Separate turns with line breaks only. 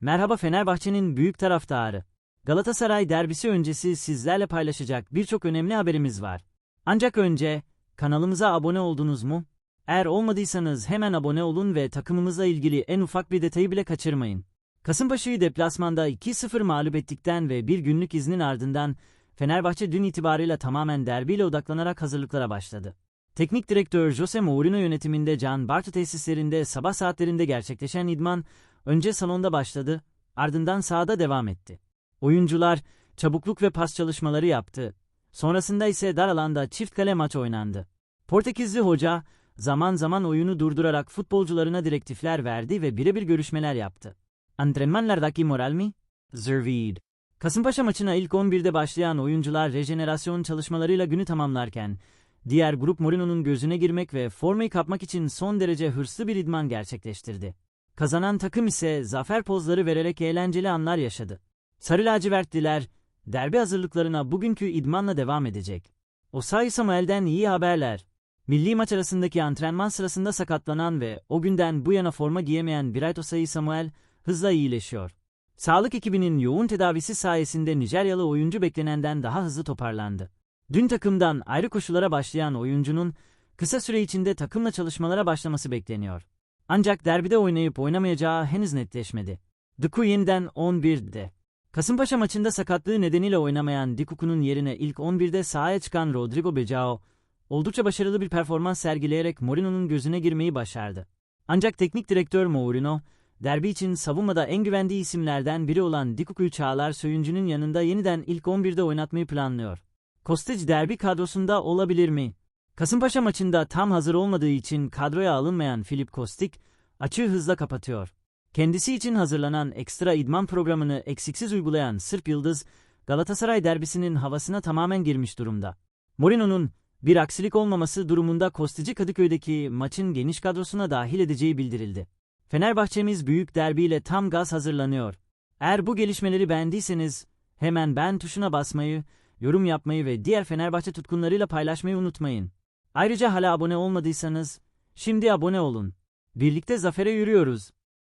Merhaba Fenerbahçe'nin büyük taraftarı. Galatasaray derbisi öncesi sizlerle paylaşacak birçok önemli haberimiz var. Ancak önce, kanalımıza abone oldunuz mu? Eğer olmadıysanız hemen abone olun ve takımımızla ilgili en ufak bir detayı bile kaçırmayın. Kasımpaşa'yı deplasmanda 2-0 mağlup ettikten ve bir günlük iznin ardından Fenerbahçe dün itibarıyla tamamen derbiyle odaklanarak hazırlıklara başladı. Teknik direktör Jose Mourinho yönetiminde Can Bartu tesislerinde sabah saatlerinde gerçekleşen idman önce salonda başladı, ardından sahada devam etti. Oyuncular çabukluk ve pas çalışmaları yaptı. Sonrasında ise dar alanda çift kale maç oynandı. Portekizli hoca zaman zaman oyunu durdurarak futbolcularına direktifler verdi ve birebir görüşmeler yaptı. Antrenmanlardaki moral mi? Zervid. Kasımpaşa maçına ilk 11'de başlayan oyuncular rejenerasyon çalışmalarıyla günü tamamlarken, diğer grup Mourinho'nun gözüne girmek ve formayı kapmak için son derece hırslı bir idman gerçekleştirdi. Kazanan takım ise zafer pozları vererek eğlenceli anlar yaşadı. Sarı lacivertliler, derbi hazırlıklarına bugünkü idmanla devam edecek. Osayi Samuel'den iyi haberler. Milli maç arasındaki antrenman sırasında sakatlanan ve o günden bu yana forma giyemeyen Bright Osayi Samuel hızla iyileşiyor. Sağlık ekibinin yoğun tedavisi sayesinde Nijeryalı oyuncu beklenenden daha hızlı toparlandı. Dün takımdan ayrı koşulara başlayan oyuncunun kısa süre içinde takımla çalışmalara başlaması bekleniyor. Ancak derbide oynayıp oynamayacağı henüz netleşmedi. Duku yeniden 11'de. Kasımpaşa maçında sakatlığı nedeniyle oynamayan Dikuku'nun yerine ilk 11'de sahaya çıkan Rodrigo Becao, oldukça başarılı bir performans sergileyerek Mourinho'nun gözüne girmeyi başardı. Ancak teknik direktör Mourinho, derbi için savunmada en güvendiği isimlerden biri olan Dikuku'yu Çağlar Söyüncü'nün yanında yeniden ilk 11'de oynatmayı planlıyor. Kostic derbi kadrosunda olabilir mi? Kasımpaşa maçında tam hazır olmadığı için kadroya alınmayan Filip Kostic, açığı hızla kapatıyor. Kendisi için hazırlanan ekstra idman programını eksiksiz uygulayan Sırp Yıldız, Galatasaray derbisinin havasına tamamen girmiş durumda. Mourinho'nun bir aksilik olmaması durumunda Kostic'i Kadıköy'deki maçın geniş kadrosuna dahil edeceği bildirildi. Fenerbahçemiz büyük derbiyle tam gaz hazırlanıyor. Eğer bu gelişmeleri beğendiyseniz hemen ben tuşuna basmayı, yorum yapmayı ve diğer Fenerbahçe tutkunlarıyla paylaşmayı unutmayın. Ayrıca hala abone olmadıysanız şimdi abone olun. Birlikte zafere yürüyoruz.